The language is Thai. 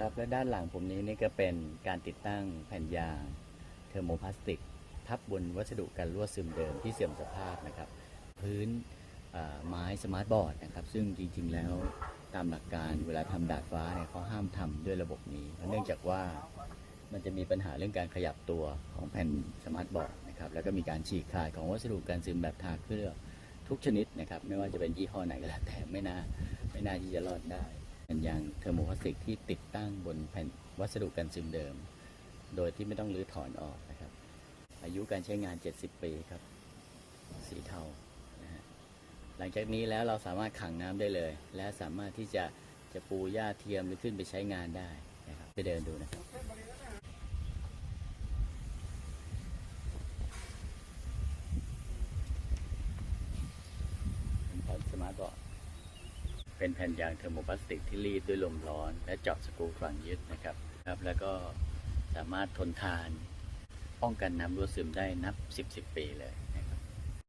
ครับและด้านหลังผมนี้นี่ก็เป็นการติดตั้งแผ่นยางเทอร์โมพลาสติก ทับบนวัสดุกันรั่วซึมเดิมที่เสื่อมสภาพนะครับ พื้นไม้สมาร์ทบอร์ดนะครับ ซึ่งจริงๆแล้วตามหลักการเวลาทำดาดฟ้าเนี่ยเขาห้ามทำด้วยระบบนี้ เนื่องจากว่ามันจะมีปัญหาเรื่องการขยับตัวของแผ่นสมาร์ทบอร์ดนะครับ แล้วก็มีการฉีกขาดของวัสดุการซึมแบบทาเคลือบทุกชนิดนะครับ ไม่ว่าจะเป็นยี่ห้อไหนก็แล้วแต่ไม่น่าไม่น่าที่จะรอดได้ เป็นยางเทอร์โมพลาสติกที่ติดตั้งบนแผ่นวัสดุกันซึมเดิม โดยที่ไม่ต้องรื้อถอนออกนะครับ อายุการใช้งาน 70 ปีครับ สีเทานะฮะหลังจากนี้แล้วเราสามารถขังน้ำได้เลย และสามารถที่จะจะปูหญ้าเทียมหรือขึ้นไปใช้งานได้นะครับไปเดินดูนะครับ เป็นแผ่นสมาร์ทบอร์ด เป็นแผ่นยางเทอร์โมพลาสติกที่รีดด้วยลมร้อน และเจาะสกรูฝังยึดนะครับครับ แล้วก็สามารถทนทาน ป้องกันน้ำรั่วซึมได้นับ 10 10 ปีเลย